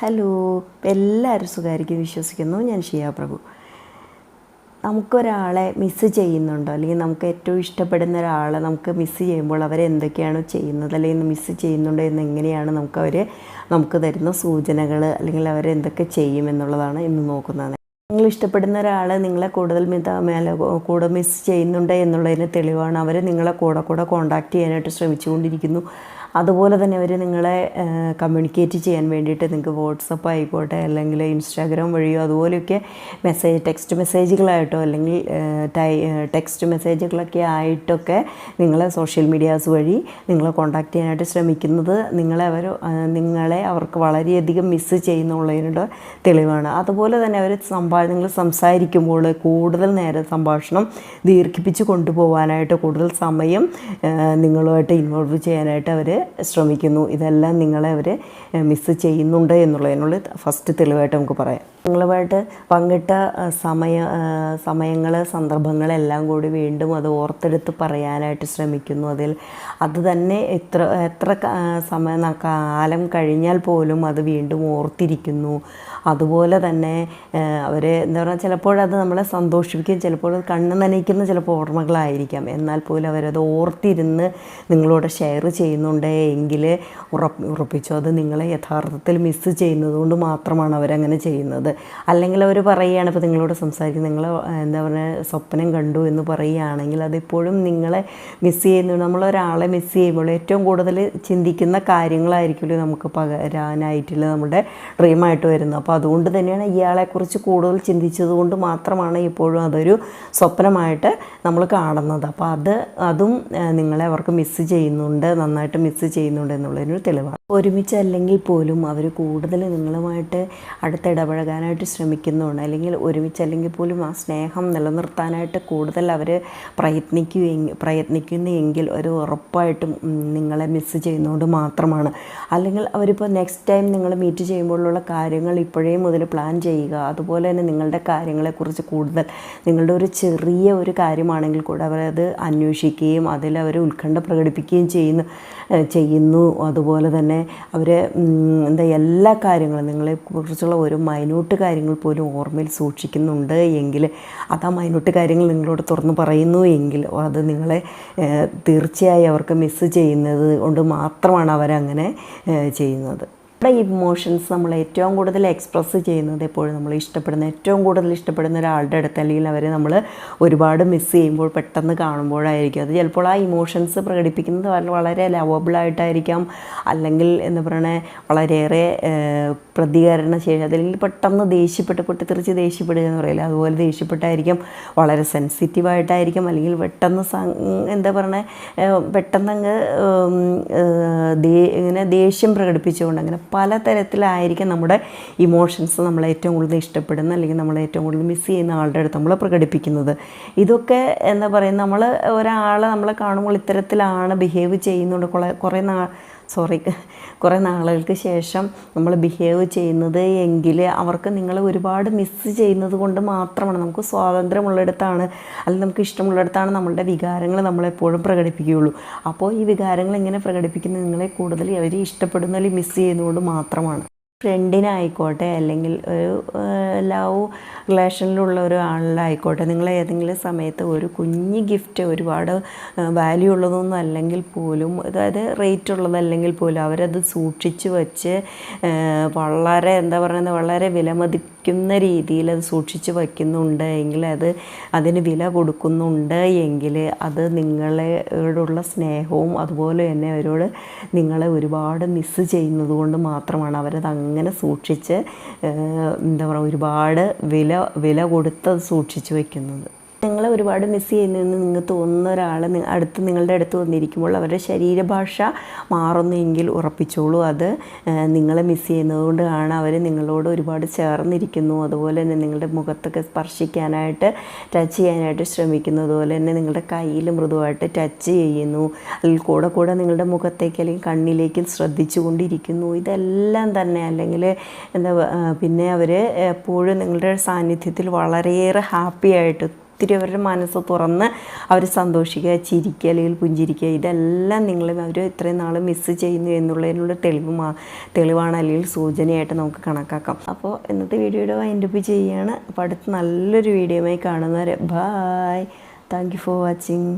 Hello എല്ലാവരും സുഖമായിരിക്കും വിശ്വസിക്കുന്നു. ഞാൻ ഷിയ പ്രഭു. നമുക്കൊരാളെ മിസ്സ് ചെയ്യുന്നുണ്ടോ? അല്ലെങ്കിൽ നമുക്ക് ഏറ്റവും ഇഷ്ടപ്പെടുന്ന ഒരാളെ നമുക്ക് മിസ്സ് ചെയ്യുമ്പോൾ അവർ എന്തൊക്കെയാണ് ചെയ്യുന്നത്? അല്ലെങ്കിൽ മിസ്സ് ചെയ്യുന്നുണ്ടോ എന്ന് എങ്ങനെയാണ് നമുക്ക് അവർ നമുക്ക് തരുന്ന സൂചനകൾ അല്ലെങ്കിൽ അവർ എന്തൊക്കെ ചെയ്യും എന്നുള്ളതാണ് ഇന്ന് നോക്കുന്നത് നിങ്ങൾ ഇഷ്ടപ്പെടുന്ന ഒരാൾ നിങ്ങളെ കൂടുതൽ മേലെ കൂടെ മിസ് ചെയ്യുന്നുണ്ട് എന്നുള്ളതിന് തെളിവാണ്. അവർ നിങ്ങളെ കൂടെ കൂടെ കോണ്ടാക്ട് ചെയ്യാനായിട്ട് ശ്രമിച്ചുകൊണ്ടിരിക്കുന്നു. അതുപോലെ തന്നെ അവർ നിങ്ങളെ കമ്മ്യൂണിക്കേറ്റ് ചെയ്യാൻ വേണ്ടിയിട്ട് നിങ്ങൾക്ക് വാട്സപ്പ് ആയിക്കോട്ടെ അല്ലെങ്കിൽ ഇൻസ്റ്റാഗ്രാം വഴിയോ അതുപോലെയൊക്കെ മെസ്സേജ് ടെക്സ്റ്റ് മെസ്സേജുകളായിട്ടോ അല്ലെങ്കിൽ ടൈ ടെക്സ്റ്റ് മെസ്സേജുകളൊക്കെ ആയിട്ടൊക്കെ നിങ്ങളെ സോഷ്യൽ മീഡിയാസ് വഴി നിങ്ങളെ കോണ്ടാക്ട് ചെയ്യാനായിട്ട് ശ്രമിക്കുന്നത് നിങ്ങളെ അവർ നിങ്ങളെ അവർക്ക് വളരെയധികം മിസ്സ് ചെയ്യുന്നുള്ളതിനുള്ള തെളിവാണ്. അതുപോലെ തന്നെ അവർ സംഭാ നിങ്ങൾ സംസാരിക്കുമ്പോൾ കൂടുതൽ നേരം സംഭാഷണം ദീർഘിപ്പിച്ച് കൊണ്ടുപോകാനായിട്ട് കൂടുതൽ സമയം നിങ്ങളുമായിട്ട് ഇൻവോൾവ് ചെയ്യാനായിട്ട് അവർ ശ്രമിക്കുന്നു. ഇതെല്ലാം നിങ്ങളെ അവർ മിസ് ചെയ്യുന്നുണ്ട് എന്നുള്ളതിനുള്ള ഫസ്റ്റ് തെളിവായിട്ട് നമുക്ക് പറയാം. നിങ്ങളുമായിട്ട് പങ്കിട്ട സമയ സമയങ്ങൾ സന്ദർഭങ്ങളെല്ലാം കൂടി വീണ്ടും അത് ഓർത്തെടുത്ത് പറയാനായിട്ട് ശ്രമിക്കുന്നു. അതിൽ അത് തന്നെ എത്ര എത്ര സമയം കാലം കഴിഞ്ഞാൽ പോലും അത് വീണ്ടും ഓർത്തിരിക്കുന്നു. അതുപോലെ തന്നെ അവർ എന്താ പറയുക ചിലപ്പോഴത് നമ്മളെ സന്തോഷിപ്പിക്കും ചിലപ്പോൾ കണ്ണ് നനയ്ക്കുന്ന ചിലപ്പോൾ ഓർമ്മകളായിരിക്കാം. എന്നാൽ പോലും അവരത് ഓർത്തിരുന്ന് നിങ്ങളോട് ഷെയർ ചെയ്യുന്നുണ്ട് എങ്കിൽ ഉറപ്പ് ഉറപ്പിച്ചു? അത് നിങ്ങളെ യഥാർത്ഥത്തിൽ മിസ്സ് ചെയ്യുന്നതുകൊണ്ട് മാത്രമാണ് അവരങ്ങനെ ചെയ്യുന്നത്. അല്ലെങ്കിൽ അവർ പറയുകയാണ് ഇപ്പോൾ നിങ്ങളോട് സംസാരിക്കും. നിങ്ങൾ എന്താ പറയുക സ്വപ്നം കണ്ടു എന്ന് പറയുകയാണെങ്കിൽ അതിപ്പോഴും നിങ്ങളെ മിസ് ചെയ്യുന്നു. നമ്മളൊരാളെ മിസ് ചെയ്യുമ്പോൾ ഏറ്റവും കൂടുതൽ ചിന്തിക്കുന്ന കാര്യങ്ങളായിരിക്കുമല്ലോ നമുക്ക് പകരാനായിട്ടില്ല നമ്മുടെ ഡ്രീമായിട്ട് വരുന്നത്. അപ്പോൾ അതുകൊണ്ട് തന്നെയാണ് ഇയാളെക്കുറിച്ച് കൂടുതൽ ചിന്തിച്ചത് കൊണ്ട് മാത്രമാണ് ഇപ്പോഴും അതൊരു സ്വപ്നമായിട്ട് നമ്മൾ കാണുന്നത്. അപ്പോൾ അത് അതും നിങ്ങളെ അവർക്ക് മിസ് ചെയ്യുന്നുണ്ട് നന്നായിട്ട് മിസ് ചെയ്യുന്നുണ്ട് എന്നുള്ളതിനൊരു തെളിവാണ്. ഒരുമിച്ചല്ലെങ്കിൽ പോലും അവർ കൂടുതൽ നിങ്ങളുമായിട്ട് അടുത്തിടപഴകാനായിട്ട് ശ്രമിക്കുന്നുണ്ട് അല്ലെങ്കിൽ ഒരുമിച്ച് അല്ലെങ്കിൽ പോലും ആ സ്നേഹം നിലനിർത്താനായിട്ട് കൂടുതൽ അവർ പ്രയത്നിക്കുകയെങ്കിൽ പ്രയത്നിക്കുന്നെങ്കിൽ ഒരു ഉറപ്പായിട്ടും നിങ്ങളെ മിസ്സ് ചെയ്യുന്നതുകൊണ്ട് മാത്രമാണ്. അല്ലെങ്കിൽ അവരിപ്പോൾ നെക്സ്റ്റ് ടൈം നിങ്ങൾ മീറ്റ് ചെയ്യുമ്പോഴുള്ള കാര്യങ്ങൾ ഇപ്പോഴേ മുതൽ പ്ലാൻ ചെയ്യുക. അതുപോലെ തന്നെ നിങ്ങളുടെ കാര്യങ്ങളെക്കുറിച്ച് കൂടുതൽ നിങ്ങളുടെ ഒരു ചെറിയ ഒരു കാര്യമാണെങ്കിൽ കൂടെ അവരത് അന്വേഷിക്കുകയും അതിൽ അവർ ഉത്കണ്ഠ പ്രകടിപ്പിക്കുകയും ചെയ്യുന്നു ചെയ്യുന്നു. അതുപോലെ തന്നെ അവർ എന്താ എല്ലാ കാര്യങ്ങളും നിങ്ങളെക്കുറിച്ചുള്ള ഒരു മൈന്യൂട്ട് കാര്യങ്ങൾ പോലും ഓർമ്മയിൽ സൂക്ഷിക്കുന്നുണ്ട്. എങ്കിൽ അത് ആ മൈന്യൂട്ട് കാര്യങ്ങൾ നിങ്ങളോട് തുറന്ന് പറയുന്നു. എങ്കിൽ അത് നിങ്ങളെ തീർച്ചയായും അവർക്ക് മിസ്സ് ചെയ്യുന്നത് കൊണ്ട് മാത്രമാണ് അവരങ്ങനെ ചെയ്യുന്നത്. നമ്മുടെ ഇമോഷൻസ് നമ്മൾ ഏറ്റവും കൂടുതൽ എക്സ്പ്രസ് ചെയ്യുന്നത് എപ്പോഴും നമ്മൾ ഇഷ്ടപ്പെടുന്ന ഏറ്റവും കൂടുതൽ ഇഷ്ടപ്പെടുന്ന ഒരാളുടെ അടുത്ത് അല്ലെങ്കിൽ അവരെ നമ്മൾ ഒരുപാട് മിസ് ചെയ്യുമ്പോൾ പെട്ടെന്ന് കാണുമ്പോഴായിരിക്കും. അത് ചിലപ്പോൾ ആ ഇമോഷൻസ് പ്രകടിപ്പിക്കുന്നത് വളരെ ലവബിളായിട്ടായിരിക്കാം അല്ലെങ്കിൽ എന്ന് പറയണേ വളരെയേറെ പ്രതികരണ ശേഷി അതല്ലെങ്കിൽ പെട്ടെന്ന് ദേഷ്യപ്പെട്ട് പൊട്ടിത്തെറിച്ച് ദേഷ്യപ്പെടുക എന്ന് പറയില്ല അതുപോലെ ദേഷ്യപ്പെട്ടായിരിക്കും. വളരെ സെൻസിറ്റീവായിട്ടായിരിക്കും അല്ലെങ്കിൽ പെട്ടെന്ന് എന്താ പറയണേ പെട്ടെന്ന് അങ്ങ് ഇങ്ങനെ ദേഷ്യം പ്രകടിപ്പിച്ചുകൊണ്ട് അങ്ങനെ പലതരത്തിലായിരിക്കും നമ്മുടെ ഇമോഷൻസ് നമ്മൾ ഏറ്റവും കൂടുതൽ ഇഷ്ടപ്പെടുന്ന അല്ലെങ്കിൽ നമ്മൾ ഏറ്റവും കൂടുതൽ മിസ് ചെയ്യുന്ന ആളുടെ അടുത്ത് നമ്മൾ പ്രകടിപ്പിക്കുന്നത്. ഇതൊക്കെ എന്താ പറയുക നമ്മൾ ഒരാളെ നമ്മളെ കാണുമ്പോൾ ഇത്തരത്തിലാണ് ബിഹേവ് ചെയ്യുന്നുണ്ട്. കുറേ കുറേ നാൾ സോറി കുറേ നാളുകൾക്ക് ശേഷം നമ്മൾ ബിഹേവ് ചെയ്യുന്നത് എങ്കിൽ അവർക്ക് നിങ്ങളെ ഒരുപാട് മിസ്സ് ചെയ്യുന്നത് കൊണ്ട് മാത്രമാണ്. നമുക്ക് സ്വാതന്ത്ര്യമുള്ളിടത്താണ് അല്ലെങ്കിൽ നമുക്ക് ഇഷ്ടമുള്ളിടത്താണ് നമ്മളുടെ വികാരങ്ങൾ നമ്മളെപ്പോഴും പ്രകടിപ്പിക്കുകയുള്ളൂ. അപ്പോൾ ഈ വികാരങ്ങൾ എങ്ങനെ പ്രകടിപ്പിക്കുന്നത് നിങ്ങളെ കൂടുതൽ അവർ ഇഷ്ടപ്പെടുന്ന അല്ലെങ്കിൽ മിസ്സ് ചെയ്യുന്നതുകൊണ്ട് മാത്രമാണ്. ഫ്രണ്ടിനായിക്കോട്ടെ അല്ലെങ്കിൽ ഒരു ലവ് റിലേഷനിലുള്ള ഒരു ആളിലായിക്കോട്ടെ നിങ്ങൾ ഏതെങ്കിലും സമയത്ത് ഒരു കുഞ്ഞ് ഗിഫ്റ്റ് ഒരുപാട് വാല്യൂ ഉള്ളതൊന്നും അല്ലെങ്കിൽ പോലും അതായത് റേറ്റ് ഉള്ളതല്ലെങ്കിൽ പോലും അവരത് സൂക്ഷിച്ച് വെച്ച് വളരെ എന്താ പറയുന്നത് വളരെ വിലമതിക്കുന്ന രീതിയിൽ അത് സൂക്ഷിച്ച് വയ്ക്കുന്നുണ്ട് എങ്കിൽ അത് അതിന് വില കൊടുക്കുന്നുണ്ട് എങ്കിൽ അത് നിങ്ങളോടുള്ള സ്നേഹവും അതുപോലെ തന്നെ അവരോട് നിങ്ങളെ ഒരുപാട് മിസ്സ് ചെയ്യുന്നത് കൊണ്ട് മാത്രമാണ് അവരത് അങ്ങനെ സൂക്ഷിച്ച് എന്താ പറയുക ഒരുപാട് വില വില കൊടുത്ത് സൂക്ഷിച്ച് വയ്ക്കുന്നത് നിങ്ങളെ ഒരുപാട് മിസ് ചെയ്യുന്നതെന്ന് നിങ്ങൾക്ക് തോന്നുന്ന ഒരാൾ അടുത്ത് നിങ്ങളുടെ അടുത്ത് വന്നിരിക്കുമ്പോൾ അവരുടെ ശരീരഭാഷ മാറുന്നെങ്കിൽ ഉറപ്പിച്ചോളൂ അത്. നിങ്ങളെ മിസ് ചെയ്യുന്നതുകൊണ്ടാണ് അവർ നിങ്ങളോട് ഒരുപാട് ചേർന്നിരിക്കുന്നു. അതുപോലെ തന്നെ നിങ്ങളുടെ മുഖത്തൊക്കെ സ്പർശിക്കാനായിട്ട് ടച്ച് ചെയ്യാനായിട്ട് ശ്രമിക്കുന്നു അതുപോലെ തന്നെ നിങ്ങളുടെ കയ്യിൽ മൃദുവായിട്ട് ടച്ച് ചെയ്യുന്നു. അല്ലെങ്കിൽ കൂടെ കൂടെ നിങ്ങളുടെ മുഖത്തേക്ക് അല്ലെങ്കിൽ കണ്ണിലേക്കും ശ്രദ്ധിച്ചു കൊണ്ടിരിക്കുന്നു. ഇതെല്ലാം തന്നെ അല്ലെങ്കിൽ എന്താ പിന്നെ അവർ എപ്പോഴും നിങ്ങളുടെ സാന്നിധ്യത്തിൽ വളരെയേറെ ഹാപ്പി ആയിട്ട് ഒത്തിരി അവരുടെ മനസ്സ് തുറന്ന് അവർ സന്തോഷിക്കുക ചിരിക്കുക അല്ലെങ്കിൽ പുഞ്ചിരിക്കുക. ഇതെല്ലാം നിങ്ങൾ അവർ ഇത്രയും നാൾ മിസ്സ് ചെയ്യുന്നു എന്നുള്ളതിനുള്ള തെളിവ് തെളിവാണ് അല്ലെങ്കിൽ സൂചനയായിട്ട് നമുക്ക് കണക്കാക്കാം. അപ്പോൾ ഇന്നത്തെ വീഡിയോയുടെ വൈൻഡപ്പ് ചെയ്യുകയാണ്. അപ്പോൾ അടുത്ത് നല്ലൊരു വീഡിയോയുമായി കാണുന്നവരെ bye thank you for watching